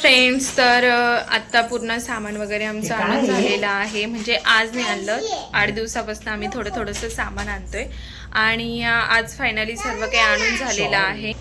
Friends तर आत्ता पूर्ण सामान वगैरे आमचं आणून झालेलं आहे. म्हणजे आज नाही आणलं. आठ दिवसापासून आम्ही थोडं थोडंसं सामान आणतोय. आणि आज फायनली सर्व काही आणून झालेलं आहे.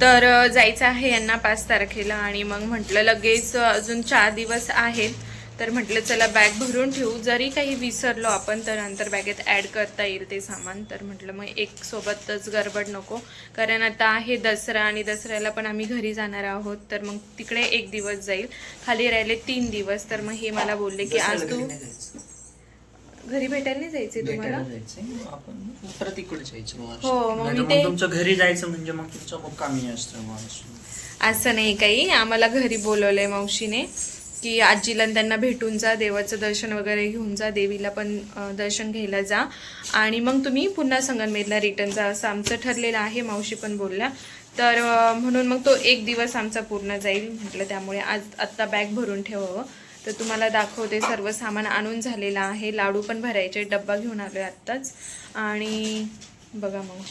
तर जायचं आहे यांना पाच तारखेला आणि मग म्हटलं लगेच अजून चार दिवस आहेत. तर म्हटलं चला बॅग भरून ठेवू. जरी काही विसरलो आपण तर नंतर बॅगेत ॲड करता येईल ते सामान. तर म्हटलं मग एक सोबतच गडबड नको. कारण आता आहे दसरा आणि दसऱ्याला पण आम्ही घरी जाणार आहोत. तर मग तिकडे एक दिवस जाईल. खाली राहिले तीन दिवस. तर मग हे मला बोलले की आज तू घरी भेटायला नाही जायचे तुम्हाला हो, मग मी ते- घरी जायचं म्हणजे मग तुमचं मुक्कामी असतं असं नाही काही. आम्हाला घरी बोलवलंय मावशीने. की आजीला त्यांना भेटून जा देवाचं दर्शन वगैरे घेऊन जा देवीला पण दर्शन घ्यायला जा. आणि मग तुम्ही पुन्हा संगमनेरला रिटर्न जा असं आमचं ठरलेलं आहे मावशी पण बोलल्या. तर म्हणून मग तो एक दिवस आमचा पूर्ण जाईल म्हटलं त्यामुळे आज आत्ता बॅग भरून ठेवावं. तर तुम्हाला दाखवते सर्व सामान आणून झालेलं आहे. लाडू पण भरायचे डब्बा घेऊन आलो आहे आत्ताच. आणि बघा मग.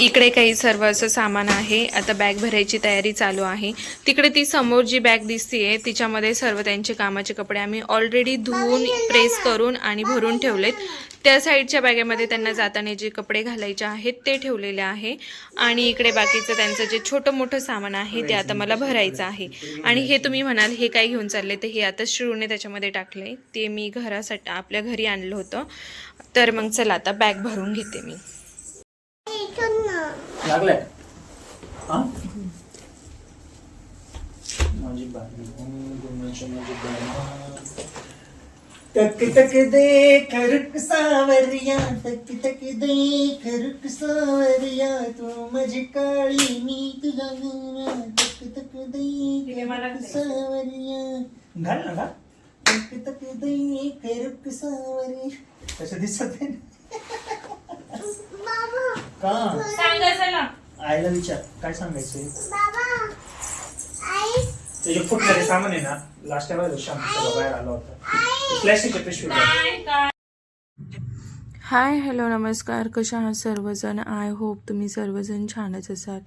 इकडे काही सर्व असं सामान आहे. आता बॅग भरायची तयारी चालू आहे. तिकडे ती समोर जी बॅग दिसतीये तिच्यामध्ये सर्व त्यांचे कामाचे कपडे आम्ही ऑलरेडी धुवून प्रेस करून आणि भरून ठेवलेत. त्या साईडच्या बॅगेमध्ये त्यांना जाताना जे कपडे घालायचे आहेत ते ठेवलेले आहे. आणि इकडे बाकीचं त्यांचं जे छोटं मोठं सामान आहे ते आता मला भरायचं आहे. आणि हे तुम्ही म्हणाल हे काय घेऊन चालले ते हे आता श्रूने त्याच्यामध्ये टाकले ते मी घरासाठी आपल्या घरी आणलं होतं. तर मग चला आता बॅग भरून घेते मी. लागलाय. हा? माझी बाई गुणाची माझी बाई तक तक देख रुक सावरिया तक तक देख रुक सावरिया तू माझी काळी मी तुझा गोरा तक तक देख रुक सावरिया. घाल ना का तक तक देख रुक सावरिया. कसं दिसत आहे का? आईला विचार काय सांगायचंय ते जे फुटलेले सामान आहे ना लास्ट टाइम शॅम्पूचा बाहेर आला होता. प्लॅस्टिकच्या पिशवी हाय हॅलो नमस्कार. कशा आहात सर्वजण? आय होप तुम्ही सर्वजण छानच असाल.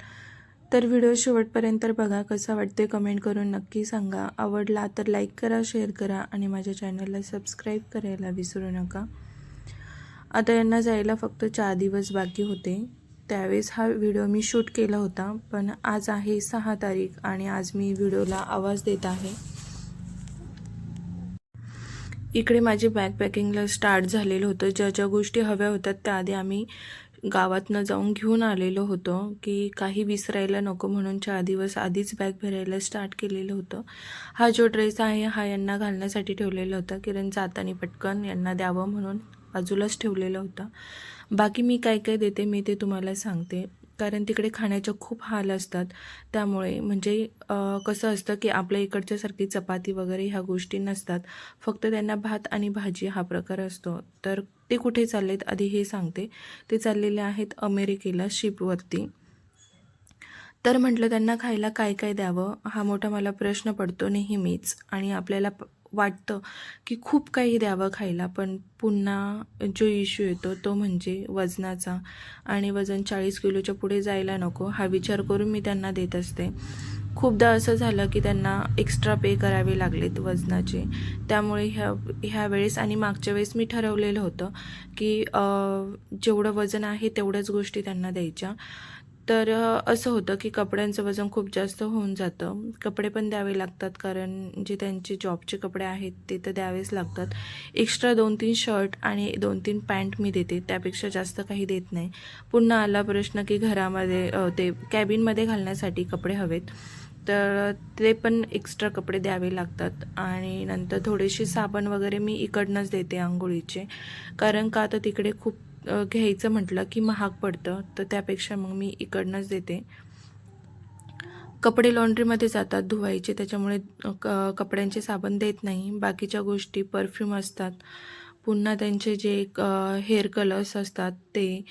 तर व्हिडिओ शेवटपर्यंत बघा कसा वाटते कमेंट करून नक्की सांगा. आवडला तर लाईक करा शेअर करा आणि माझ्या चॅनलला सबस्क्राईब करायला विसरू नका. आता यांना जायला फक्त चार दिवस बाकी होते. त्यावेळेस हा व्हिडिओ मी शूट केला होता पण आज आहे सहा तारीख आणि आज मी व्हिडिओला आवाज देत आहे. इकडे माझे बॅग पॅकिंगला स्टार्ट झालेलं होतं. ज्या ज्या गोष्टी हव्या होत्या त्या आधी आम्ही गावातनं जाऊन घेऊन आलेलो होतो की काही विसरायला नको म्हणून चार दिवस आधीच बॅग भरायला स्टार्ट केलेलं होतं. हा जो ड्रेस आहे हा यांना घालण्यासाठी ठेवलेला होता. किरण जाताना पटकन यांना द्यावं म्हणून बाजूलाच ठेवलेला होता. बाकी मी काय काय देते मी ते तुम्हाला सांगते. कारण तिकडे खाण्याच्या खूप हाल असतात. त्यामुळे म्हणजे कसं असतं की आपल्या इकडच्यासारखी चपाती वगैरे ह्या गोष्टी नसतात. फक्त त्यांना भात आणि भाजी हा प्रकार असतो. तर ते कुठे चाललेत आधी हे सांगते. ते चाललेले आहेत अमेरिकेला शिपवरती. तर म्हटलं त्यांना खायला काय काय द्यावं? हा मोठा मला प्रश्न पडतो नेहमीच. आणि आपल्याला वाटतं की खूप काही द्यावं खायला पण पुन्हा जो इश्यू येतो तो म्हणजे वजनाचा. आणि वजन चाळीस किलोच्या पुढे जायला नको हा विचार करून मी त्यांना देत असते. खूपदा असं झालं की त्यांना एक्स्ट्रा पे करावे लागलेत वजनाचे. त्यामुळे ह्या ह्या वेळेस आणि मागच्या वेळेस मी ठरवलेलं होतं की जेवढं वजन आहे तेवढ्याच गोष्टी त्यांना द्यायच्या. तर असं होतं की कपड्यांचं वजन खूप जास्त होऊन जातं. कपडे पण द्यावे लागतात कारण जे त्यांचे जॉबचे कपडे आहेत ते तर द्यावेच लागतात. एक्स्ट्रा दोन तीन शर्ट आणि दोन तीन पॅन्ट मी देते त्यापेक्षा जास्त काही देत नाही. पुन्हा आला प्रश्न की घरामध्ये ते कॅबिनमध्ये घालण्यासाठी कपडे हवेत. तर ते पण एक्स्ट्रा कपडे द्यावे लागतात. आणि नंतर थोडेसे साबण वगैरे मी इकडनंच देते आंघोळीचे. कारण का तर तिकडे खूप घ्यायचं म्हटलं की महाग पडतं तर त्यापेक्षा मग मी इकडनंच देते. कपडे लॉन्ड्रीमध्ये जातात धुवायचे त्याच्यामुळे क कपड्यांचे साबण देत नाही. बाकीच्या गोष्टी परफ्यूम असतात. पुन्हा त्यांचे जे हेअर कलर्स असतात ते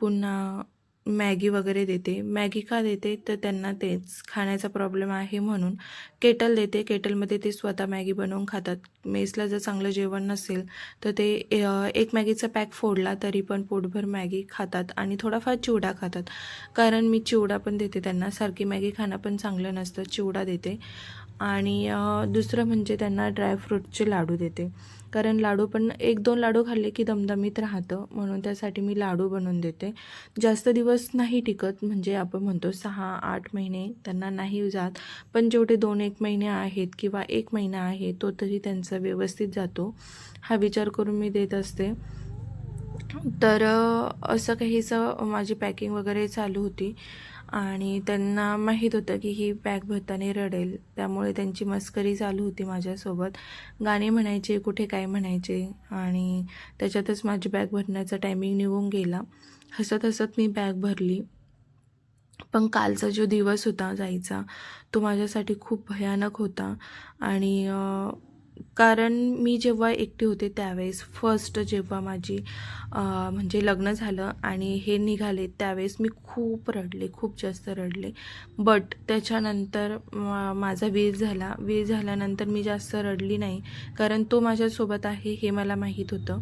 पुन्हा मॅगी वगैरे देते. मॅगी का देते? तर त्यांना तेच खाण्याचा प्रॉब्लेम आहे म्हणून. केटल देते. केटलमध्ये ते स्वतः मॅगी बनवून खातात. मेसला जर चांगलं जेवण नसेल तर ते एक मॅगीचा पॅक फोडला तरी पण पोटभर मॅगी खातात आणि थोडाफार चिवडा खातात. कारण मी चिवडा पण देते त्यांना. सारखी मॅगी खाणं पण चांगलं नसतं. चिवडा देते. आणि दुसरं म्हणजे त्यांना ड्रायफ्रूटचे लाडू देते. कारण लाडू पण एक दोन लाडू खाल्ले की दमदमीत राहतं. म्हणून त्यासाठी मी लाडू बनवून देते. जास्त दिवस नाही टिकत म्हणजे आपण म्हणतो सहा आठ महिने त्यांना नाही जात. पण जेवढे दोन एक महिने आहेत किंवा एक महिना आहे तो तरी त्यांचा व्यवस्थित जातो. हा विचार करून मी देत असते. तर असं काहीसं माझी पॅकिंग वगैरे चालू होती. आणि त्यांना माहीत होतं की ही बॅग भरताना रडेल. त्यामुळे त्यांची मस्करी चालू होती माझ्यासोबत. गाणे म्हणायचे कुठे काय म्हणायचे आणि त्याच्यातच माझी बॅग भरण्याचा टायमिंग निघून गेला. हसत हसत मी बॅग भरली. पण कालचा जो दिवस होता जायचा तो माझ्यासाठी खूप भयानक होता. आणि कारण मी जेव्हा एकटी होते त्यावेळेस फर्स्ट जेव्हा माझी म्हणजे लग्न झालं आणि हे निघाले त्यावेळेस मी खूप रडले खूप जास्त रडले. बट त्याच्यानंतर माझा वीर झाला. वीर झाल्यानंतर मी जास्त रडली नाही. कारण तो माझ्यासोबत आहे हे मला माहीत होतं.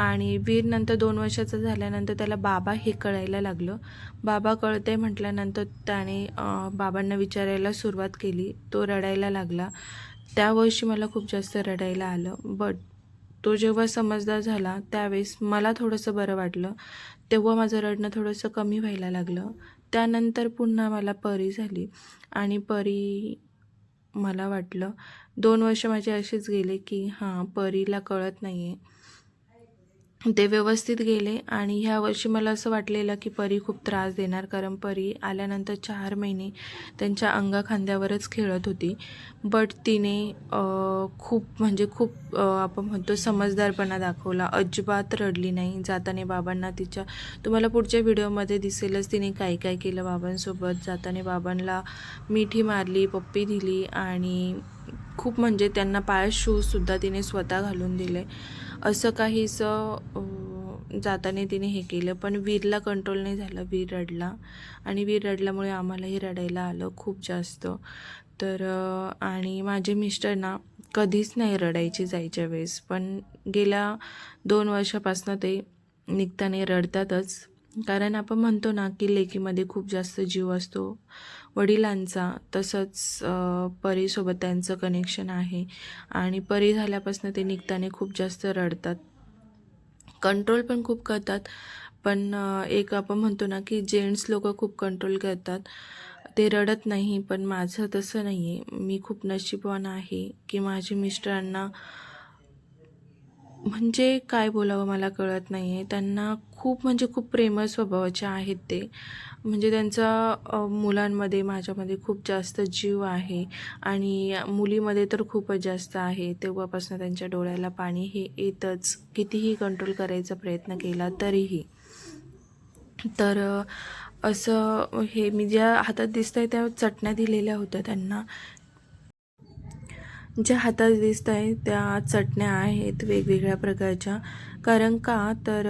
आणि वीर नंतर दोन वर्षाचा झाल्यानंतर त्याला बाबा हे कळायला लागलं. बाबा कळते म्हटल्यानंतर त्याने बाबांना विचारायला सुरुवात केली. तो रडायला लागला. त्या वर्षी मला खूप जास्त रडायला आलं बट तो जेव्हा समजदार झाला त्यावेळेस मला थोडंसं बरं वाटलं. तेव्हा माझं रडणं थोडंसं कमी व्हायला लागलं. त्यानंतर पुन्हा मला परी झाली आणि परी मला वाटलं. दोन वर्ष माझे असेच गेले की हां परीला कळत नाही आहे ते व्यवस्थित गेले आणि ह्या वर्षी मला असं वाटलेलं की परी खूप त्रास देणार कारण परी आल्यानंतर चार महिने त्यांच्या अंगा खांद्यावरच खेळत होती. बट तिने खूप म्हणजे खूप आपण म्हणतो समजदारपणा दाखवला. अजिबात रडली नाही. जाताना बाबांना तिच्या तुम्हाला पुढच्या व्हिडिओमध्ये दिसेलच तिने काय काय केलं बाबांसोबत. जाताना बाबांना मिठी मारली पप्पी दिली आणि खूप म्हणजे त्यांना पाय शूजसुद्धा तिने स्वतः घालून दिले. असं काहीसं जाताना तिने हे केलं. पण वीरला कंट्रोल नाही झालं वीर रडला. आणि वीर रडल्यामुळे आम्हालाही रडायला आलं खूप जास्त. तर आणि माझे मिस्टर ना कधीच नाही रडायचे जायच्या वेळेस. पण गेल्या दोन वर्षापासनं ते निघताना रडतातच. कारण आपण म्हणतो ना की लेकीमध्ये खूप जास्त जीव असतो. वडिलांचा तसंच परीसोबत त्यांचं कनेक्शन आहे. आणि परी झाल्यापासून ते निघताना खूप जास्त रडतात. कंट्रोल पण खूप करतात. पण एक आपण म्हणतो ना की जेंट्स लोक खूप कंट्रोल करतात. ते रडत नाही पण माझं तसं नाही आहे मी खूप नशीबवान आहे की माझ्या मिस्टरांना म्हणजे काय बोलावं मला कळत नाही आहे त्यांना खूप म्हणजे खूप प्रेमळ स्वभावाचे आहेत ते. म्हणजे त्यांचा मुलांमध्ये माझ्यामध्ये खूप जास्त जीव आहे. आणि मुलीमध्ये तर खूपच जास्त आहे. तेव्हापासून त्यांच्या डोळ्याला पाणी हे येतच. कितीही कंट्रोल करायचा प्रयत्न केला तरीही. तर असं हे मी ज्या हातात दिसत आहे त्या चटण्या दिलेल्या होत्या त्यांना. ज्या हातात दिसत आहे त्या चटण्या आहेत वेगवेगळ्या प्रकारच्या. कारण का? तर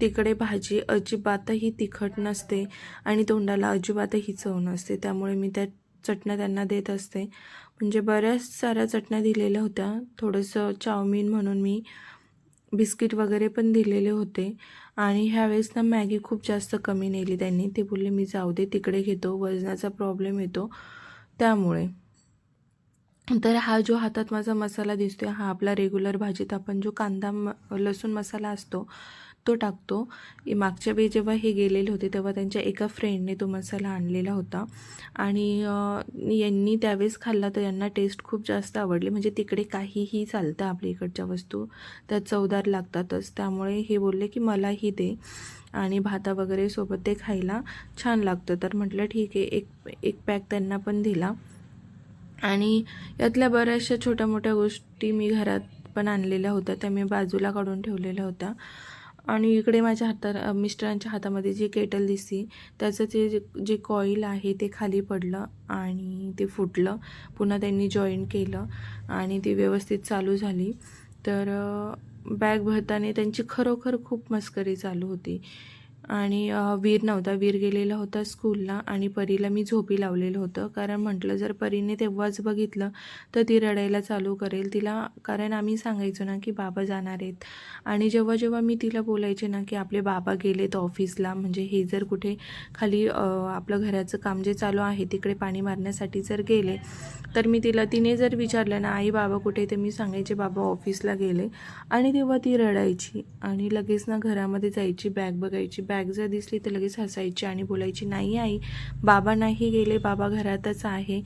तिकडे भाजी अजिबातही तिखट नसते आणि तोंडाला अजिबातही चव नसते. त्यामुळे मी त्या चटण्या त्यांना देत असते. म्हणजे बऱ्याच साऱ्या चटण्या दिलेल्या होत्या. थोडंसं चाऊमिन म्हणून मी बिस्किट वगैरे पण दिलेले होते. आणि ह्यावेळेस ना मॅगी खूप जास्त कमी नेली त्यांनी. ते बोलले मी जाऊ दे तिकडे घेतो. वजनाचा प्रॉब्लेम येतो. त्यामुळे तर हा जो हातात माझा मसाला दिसतोय हा आपला रेग्युलर भाजीत आपण जो कांदा म लसूण मसाला असतो तो टाकतो. मागच्या वेळी जेव्हा हे गेलेले होते तेव्हा त्यांच्या एका फ्रेंडने तो मसाला आणलेला होता. आणि यांनी त्यावेळेस खाल्ला तर यांना टेस्ट खूप जास्त आवडली. म्हणजे तिकडे काहीही चालतं आपल्या इकडच्या वस्तू त्या चवदार लागतातच. त्यामुळे हे बोलले की मलाही दे. आणि भाता वगैरे सोबत ते खायला छान लागतं. तर म्हटलं ठीक आहे एक एक पॅक त्यांना पण दिला. आणि यातल्या बऱ्याचशा छोट्या मोठ्या गोष्टी मी घरात पण आणलेल्या होत्या. त्या मी बाजूला काढून ठेवलेल्या होत्या. आणि इकडे माझ्या हातात मिस्टरांच्या हातामध्ये जी केटल दिसली त्याचं ते जे जे कॉईल आहे ते खाली पडलं आणि ते फुटलं. पुन्हा त्यांनी जॉईन केलं आणि ती व्यवस्थित चालू झाली. तर बॅग भरताना त्यांची खरोखर खूप मस्करी चालू होती. आणि वीर नव्हता. वीर गेलेला होता स्कूलला आणि परीला मी झोपी लावलेलं होतं. कारण म्हटलं जर परीने तेव्हाच बघितलं तर ती रडायला चालू करेल. तिला कारण आम्ही सांगायचो ना की बाबा जाणार आहेत. आणि जेव्हा जेव्हा मी तिला बोलायचे ना की आपले बाबा गेलेत ऑफिसला म्हणजे हे जर कुठे खाली आपलं घराचं काम जे चालू आहे तिकडे पाणी मारण्यासाठी जर गेले तर मी तिला तिने जर विचारलं ना आई बाबा कुठे तर मी सांगायचे बाबा ऑफिसला गेले. आणि तेव्हा ती रडायची आणि लगेच ना घरामध्ये जायची बॅग बघायची बॅग बॅग जर दिसली तर लगेच हसायची आणि बोलायची नाही आई बाबा नाही गेले बाबा घरातच आहे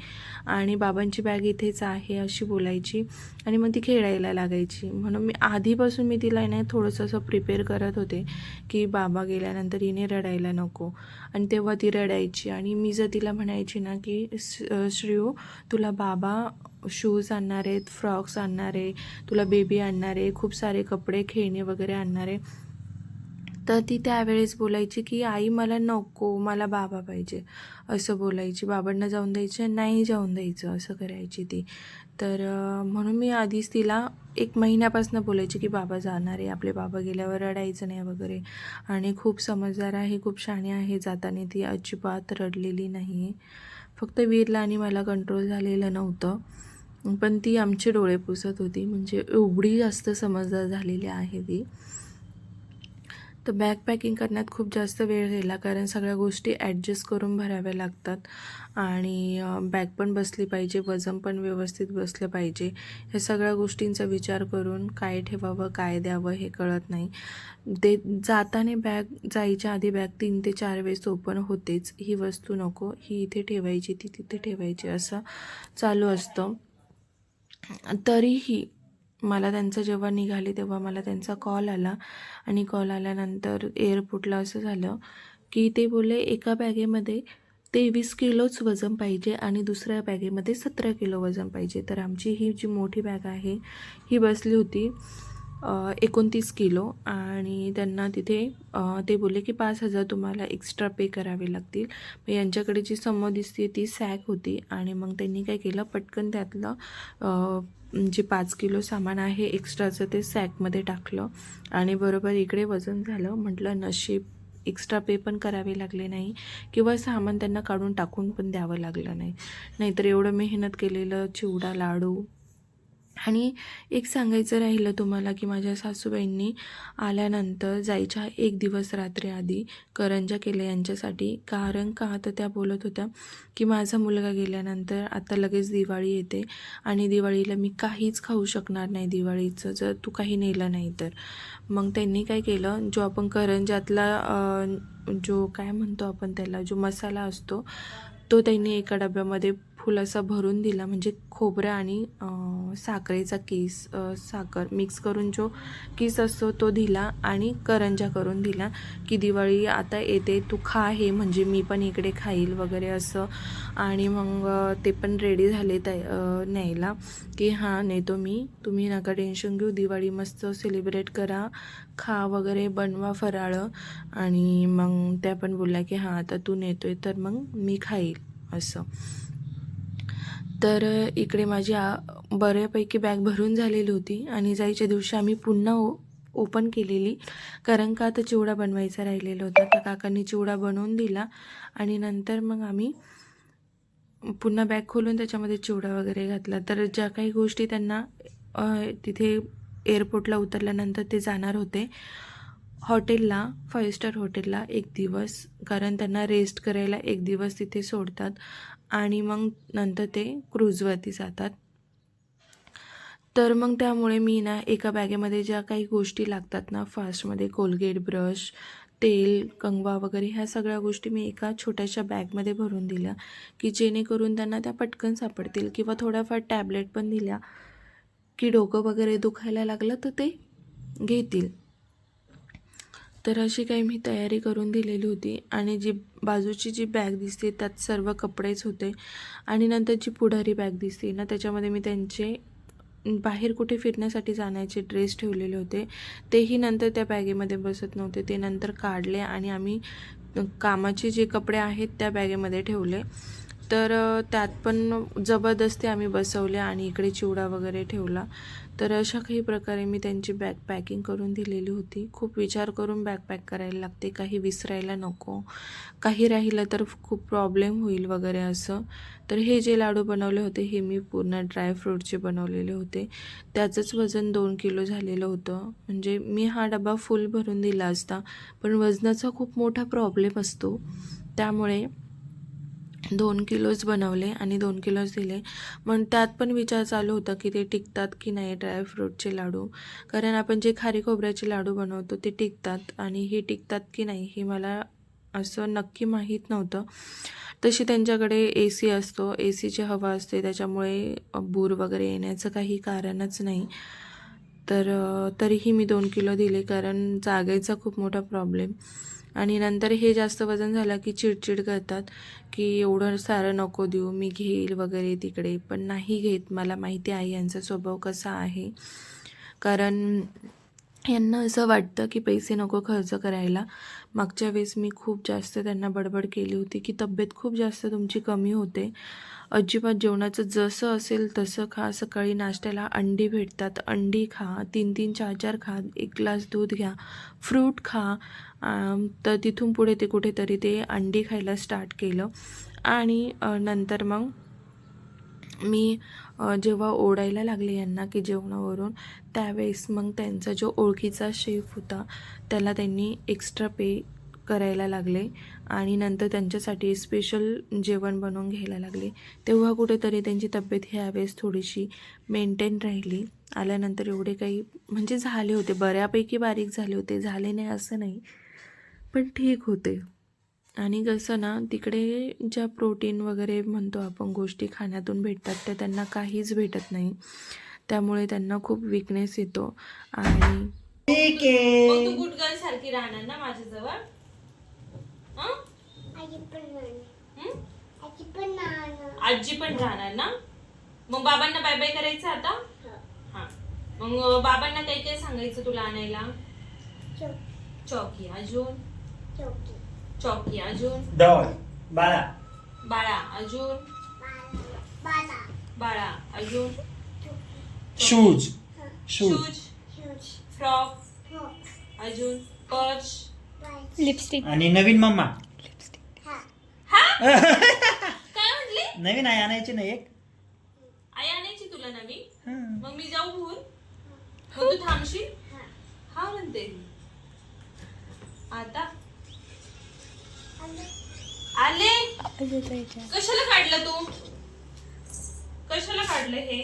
आणि बाबांची बॅग इथेच आहे अशी बोलायची आणि मग ती खेळायला लागायची. म्हणून मी आधीपासून मी तिला ना थोडंसं असं प्रिपेअर करत होते की बाबा गेल्यानंतर हिने रडायला नको. आणि तेव्हा ती रडायची आणि मी जर तिला म्हणायची ना की "स- तुला बाबा शूज आणणार आहेत फ्रॉक्स आणणार आहे तुला बेबी आणणार आहे खूप सारे कपडे खेळणे वगैरे आणणार आहे तर ती त्यावेळेस बोलायची की आई मला नको मला बाबा पाहिजे. असं बोलायची. बाबांना जाऊन द्यायचं नाही जाऊन द्यायचं असं करायची ती. तर म्हणून मी आधीच तिला एक महिन्यापासून बोलायची की बाबा जाणार आहे आपले बाबा गेल्यावर रडायचं नाही वगैरे. आणि खूप समजदार आहे खूप शाणी आहे जाताना ती अजिबात रडलेली नाही. आहे फक्त वीरला आणि मला कंट्रोल झालेलं नव्हतं. पण ती आमचे डोळे पुसत होती. म्हणजे एवढी जास्त समजदार झालेली आहे ती. तर बॅग पॅकिंग करण्यात खूप जास्त वेळ गेला कारण सगळ्या गोष्टी ॲडजस्ट करून भराव्या लागतात. आणि बॅग पण बसली पाहिजे वजन पण व्यवस्थित बसलं पाहिजे. ह्या सगळ्या गोष्टींचा विचार करून काय ठेवावं काय द्यावं हे कळत नाही. ते जाताना बॅग जायच्या आधी बॅग तीन ते चार वेळेस ओपन होतेच. ही वस्तू नको ही इथे ठेवायची ती तिथे ठेवायची असं चालू असतं. तरीही मला त्यांचं जेव्हा निघाले तेव्हा मला त्यांचा कॉल आला. आणि कॉल आल्यानंतर एअरपोर्टला असं झालं की ते बोलले एका बॅगेमध्ये तेवीस किलोच वजन पाहिजे आणि दुसऱ्या बॅगेमध्ये सतरा किलो वजन पाहिजे. तर आमची ही जी मोठी बॅग आहे ही बसली होती एकोणतीस किलो. आणि त्यांना तिथे ते बोलले की पाच हजार तुम्हाला एक्स्ट्रा पे करावे लागतील. मग यांच्याकडे जी समोर दिसते ती सॅक होती. आणि मग त्यांनी काय केलं पटकन त्यातलं जे पाच किलो सामान आहे एक्स्ट्राचं ते सॅकमध्ये टाकलं. आणि बरोबर इकडे वजन झालं. म्हटलं नशीब एक्स्ट्रा पे पण करावे लागले नाही. किंवा सामान त्यांना काढून टाकून पण द्यावं लागलं नाही. नाहीतर एवढं मेहनत केलेलं चिवडा लाडू आणि एक सांगायचं राहिलं तुम्हाला की माझ्या सासूबाईंनी आल्यानंतर जायच्या एक दिवस रात्री आधी करंजा केल्या यांच्यासाठी. कारण का? तर त्या बोलत होत्या की माझा मुलगा गेल्यानंतर आता लगेच दिवाळी येते आणि दिवाळीला मी काहीच खाऊ शकणार नाही दिवाळीचं जर तू काही नेलं नाही तर. मग त्यांनी काय केलं? जो आपण करंजातला जो काय म्हणतो आपण त्याला? जो मसाला असतो तो त्यांनी एका डब्यामध्ये खुलासा भरून दिला म्हणजे खोबरं आणि साखरेचा केस साखर मिक्स करून जो किस असतो तो दिला आणि करंजा करून दिला की दिवाळी आता येते तू खा हे म्हणजे मी पण इकडे खाईल वगैरे असं. आणि मग ते पण रेडी झाले तय न्यायला की हां नेतो मी तुम्ही नका टेन्शन घेऊ दिवाळी मस्त सेलिब्रेट करा खा वगैरे बनवा फराळं. आणि मग त्या पण बोलल्या की हां आता तू नेतोय तर मग मी खाईल असं. तर इकडे माझी आ बऱ्यापैकी बॅग भरून झालेली होती आणि जायच्या दिवशी आम्ही पुन्हा ओ ओपन केलेली कारण का आता चिवडा बनवायचा राहिलेला होता. तर काकांनी चिवडा बनवून दिला आणि नंतर मग आम्ही पुन्हा बॅग खोलून त्याच्यामध्ये चिवडा वगैरे घातला. तर ज्या काही गोष्टी त्यांना तिथे एअरपोर्टला उतरल्यानंतर ते जाणार होते. हॉटेलला फाईव्ह स्टार हॉटेलला एक दिवस कारण त्यांना रेस्ट करायला एक दिवस तिथे सोडतात. आणि मग नंतर ते क्रूजवरती जातात. तर मग त्यामुळे मी ना एका बॅगेमध्ये ज्या काही गोष्टी लागतात ना फास्टमध्ये कोलगेट ब्रश तेल कंगवा वगैरे ह्या सगळ्या गोष्टी मी एका छोट्याशा बॅगमध्ये भरून दिल्या की जेणेकरून त्यांना त्या पटकन सापडतील किंवा थोड्याफार टॅबलेट पण दिल्या की डोकं वगैरे दुखायला लागलं तर ते घेतील. तर अशी काही मी तयारी करून दिलेली होती. आणि जी बाजूची जी बॅग दिसते त्यात सर्व कपडेच होते. आणि नंतर जी पुढारी बॅग दिसते. ना त्याच्यामध्ये मी त्यांचे बाहेर कुठे फिरण्यासाठी जाण्याचे ड्रेस ठेवलेले होते. तेही नंतर त्या बॅगेमध्ये बसत नव्हते. ते नंतर काढले आणि आम्ही कामाचे जे कपडे आहेत त्या बॅगेमध्ये ठेवले. तर त्यात पण जबरदस्ती आम्ही बसवले आणि इकडे चिवडा वगैरे ठेवला. तर अशा काही प्रकारे मी त्यांची बॅग पॅकिंग करून दिलेली होती. खूप विचार करून बॅग पॅक करायला लागते. काही विसरायला नको. काही राहिलं तर खूप प्रॉब्लेम होईल वगैरे असं. तर हे जे लाडू बनवले होते हे मी पूर्ण ड्रायफ्रूटचे बनवलेले होते. त्याचंच वजन दोन किलो झालेलं होतं. म्हणजे मी हा डबा फुल भरून दिला असता. पण वजनाचा खूप मोठा प्रॉब्लेम असतो. त्यामुळे दोन किलोच बनवले आणि दोन किलोच दिले. मग त्यात पण विचार चालू होता की ते टिकतात की नाही ड्रायफ्रूटचे लाडू. कारण आपण जे खारी खोबऱ्याचे लाडू बनवतो ते टिकतात आणि हे टिकतात की नाही हे मला असं नक्की माहीत नव्हतं. तशी त्यांच्याकडे ए सी असतो. ए सीची हवा असते. त्याच्यामुळे बूर वगैरे येण्याचं काही कारणच नाही. तर तरीही मी दोन किलो दिले कारण जागेचा खूप मोठा प्रॉब्लेम आणि नंतर हे जास्त वजन झालं की चिडचिड करतात की एवढं सारं नको देऊ मी घेईल वगैरे तिकडे. पण नाही घेत. मला माहिती आहे यांचा स्वभाव कसा आहे. कारण यांना असं वाटतं की पैसे नको खर्च करायला. मागच्या वेळेस मी खूप जास्त त्यांना बडबड केली होती की तब्येत खूप जास्त तुमची कमी होते. अजिबात जेवणाचं जसं असेल तसं खा. सकाळी नाश्त्याला अंडी भेटतात. अंडी खा. तीन तीन चार चार खा. एक ग्लास दूध घ्या. फ्रूट खा. तर तिथून पुढे ते कुठेतरी ते अंडी खायला स्टार्ट केलं. आणि नंतर मग मी जेव्हा ओढायला लागले यांना की जेवणावरून त्यावेळेस मग त्यांचा जो ओळखीचा शेफ होता त्याला त्यांनी एक्स्ट्रा पे करायला लागले आणि नंतर त्यांच्यासाठी स्पेशल जेवण बनवून घ्यायला लागले. तेव्हा कुठेतरी त्यांची तब्येत ह्यावेळेस थोडीशी मेंटेन राहिली. आल्यानंतर एवढे काही म्हणजे झाले होते. बऱ्यापैकी बारीक झाले होते. झाले नाही असं नाही. पण ठीक होते. आणि कसं ना तिकडे ज्या प्रोटीन वगैरे म्हणतो आपण गोष्टी खाण्यातून भेटतात त्या त्यांना काहीच भेटत नाही. त्यामुळे त्यांना खूप विकनेस येतो. आणि ठीक आहे. तू गुड गर्ल सारखी राहणार ना माझ्याजवळ? आजी पण नाही हं? आजी पण नाही आजी पण राहणार ना? मग बाबांना बाय बाय करायचं आता? हा. मग बाबांना काय काय सांगायचं तुला आणायला? चौक. चौकी अजून? चौकी. चौकी अजून? डॉल बाळा. बाळा अजून? बाळा. अजून? शूज? शूज. फ्रॉक? फ्रॉक. अजून? पर्स? लिपस्टिक आणि नवीन मम्मा. हा काय म्हटली? नवीन आहे आणायची नाही एक? आई आणायची तुला नवीन? हं. मग मी जाऊ भूर मग तू थांबशील? हा. हा म्हणते आता. आले. कशाला काढलं तू? कशाला काढलं हे?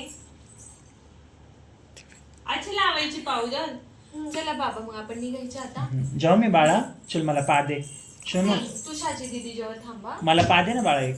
अच्छा लावायची पावडर चला बाबा मग आपण निघायचे आता. जाऊ मी बाळा. चल मला पा दे. शोनू तू शाची दिदी जेव्हा थांबा. मला पा दे ना बाळा एक.